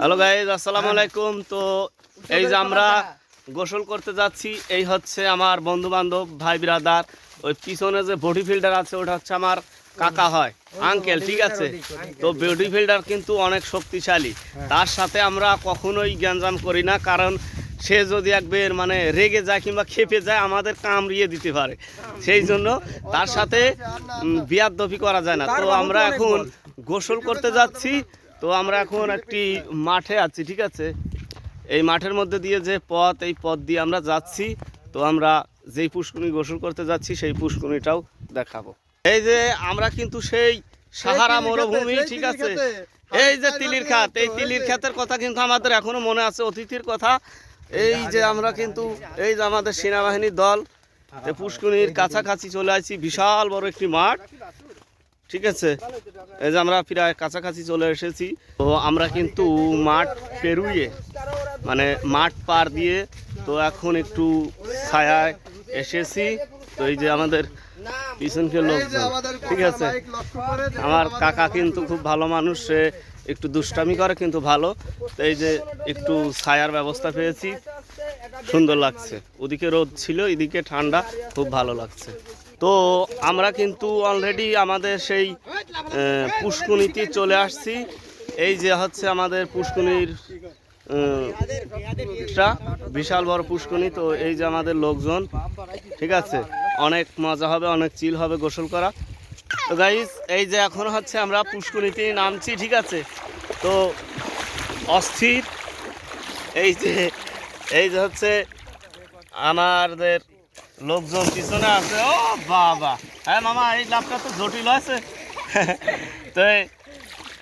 Hello guys আসসালামু আলাইকুম। তো এই যে আমরা গোসল করতে যাচ্ছি এই হচ্ছে আমার বন্ধু বান্ধব ভাই বিরাদার ওই পিছনে যে বডি ফিল্ডার আছে ওটা হচ্ছে আমার কাকা হয় আঙ্কেল ঠিক আছে? তো বডি ফিল্ডার কিন্তু অনেক শক্তিশালী। তার সাথে আমরা কখনোই গ্যাঞ্জাম করি না কারণ সে যদি একবার মানে রেগে যায় কিংবা খেপে যায় আমাদের কামড়িয়ে দিতে পারে। সেই জন্য তার সাথে বিয়ার দফি করা যায় না। তো আমরা এখন গোসল করতে যাচ্ছি। তো আমরা এখন একটি মাঠে আছি ঠিক আছে? এই মাঠের মধ্যে দিয়ে যে পথ এই পথ দিয়ে আমরা যাচ্ছি তো আমরা যেই পুষ্কুনি গোসল করতে যাচ্ছি সেই পুষ্কুনিটাও দেখাবো। এই যে আমরা কিন্তু সেই সাহারা মরুভূমি ঠিক আছে? এই যে তিলির খাত এই তিলির খাতের কথা কিন্তু আমাদের এখনও মনে আছে অতিথির কথা। এই যে আমরা কিন্তু এই যে আমাদের সেনাবাহিনীর দল যে পুষ্কুনির কাছাকাছি চলে আসছি বিশাল বড় একটি মাঠ। ঠিক আছে? এই যে আমরা প্রায় কাছাকাছি চলে এসেছি। তো আমরা কিন্তু মাঠ পেরুইয়ে মানে মাঠ পার দিয়ে তো এখন একটু ছায়ায় এসেছি। তো এই যে আমাদের পিছনকে লোকজন, ঠিক আছে? আমার কাকা কিন্তু খুব ভালো মানুষ, সে একটু দুষ্টামি করে কিন্তু ভালো। তো এই যে একটু ছায়ার ব্যবস্থা পেয়েছি। সুন্দর লাগছে। ওদিকে রোদ ছিল, এদিকে ঠান্ডা, খুব ভালো লাগছে। তো আমরা কিন্তু অলরেডি আমাদের সেই পুষ্কুনিতে চলে আসছি। এই যে হচ্ছে আমাদের পুষ্কুনির বিশাল বড় পুষ্কুনি, তো এই যে আমাদের লোকজন, ঠিক আছে? অনেক মজা হবে, অনেক চিল হবে গোসল করা। তো গাইস এই যে এখন হচ্ছে আমরা পুষ্কুনিতে নামছি, ঠিক আছে? তো অস্থির, এই যে এই যে হচ্ছে আমাদের লোকজন পিছনে আছে। ও বাবা। হ্যাঁ মামা এই লাভটা তো জটিল আছে তো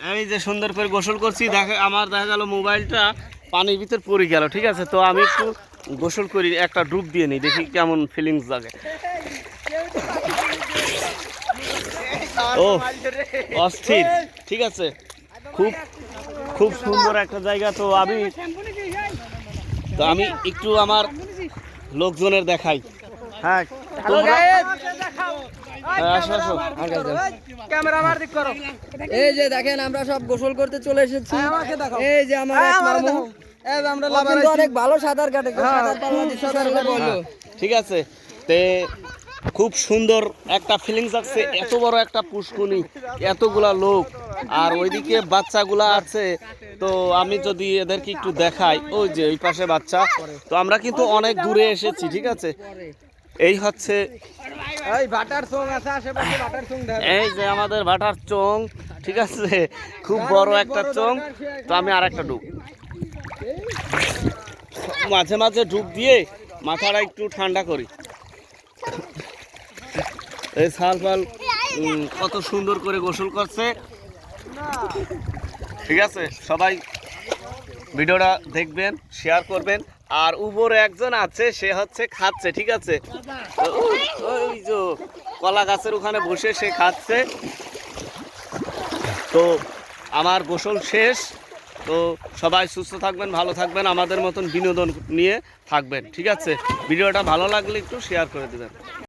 আমি যে সুন্দর করে গোসল করছি দেখা আমার দেখা গেল মোবাইলটা পানির ভিতর পড়ে গেল ঠিক আছে? তো আমি একটু গোসল করি একটা ডুব দিয়ে নিই দেখি কেমন ফিলিংস লাগে ও অস্থির ঠিক আছে? খুব খুব সুন্দর একটা জায়গা। তো আমি তো আমি একটু আমার লোকজনের দেখাই। হ্যাঁ হ্যাঁ, আসো আসো। এই যে দেখেন আমরা সব গোসল করতে চলে এসেছি। এই যে আমার এক মামু। ও অনেক ভালো সাঁতার কাটে কেউ সাঁতার পারলে দিচ্ছে সাঁতার বলল ঠিক আছে। তে খুব সুন্দর একটা ফিলিংস আছে এত বড় একটা পুষ্কুনি এতগুলা লোক আর ওইদিকে বাচ্চাগুলা আছে। তো আমি যদি এদেরকে একটু দেখাই ওই যে ওই পাশে বাচ্চা। তো আমরা কিন্তু অনেক দূরে এসেছি ঠিক আছে? এই হচ্ছে এই যে আমাদের ভাটার চং ঠিক আছে? খুব বড় একটা চং তো আমি আর একটা ডুব। মাঝে মাঝে ডুব দিয়ে মাথাটা একটু ঠান্ডা করি। এই সাল ফাল কত সুন্দর করে গোসল করছে। ঠিক আছে? সবাই ভিডিওটা দেখবেন শেয়ার করবেন। আর উপরে একজন আছে, সে হচ্ছে খাচ্ছে, ঠিক আছে? ওই- যে কলা গাছের ওখানে বসে সে খাচ্ছে। তো আমার গোসল শেষ। তো সবাই সুস্থ থাকবেন, ভালো থাকবেন, আমাদের মতন বিনোদন নিয়ে থাকবেন, ঠিক আছে? ভিডিওটা ভালো লাগলে একটু শেয়ার করে দেবেন।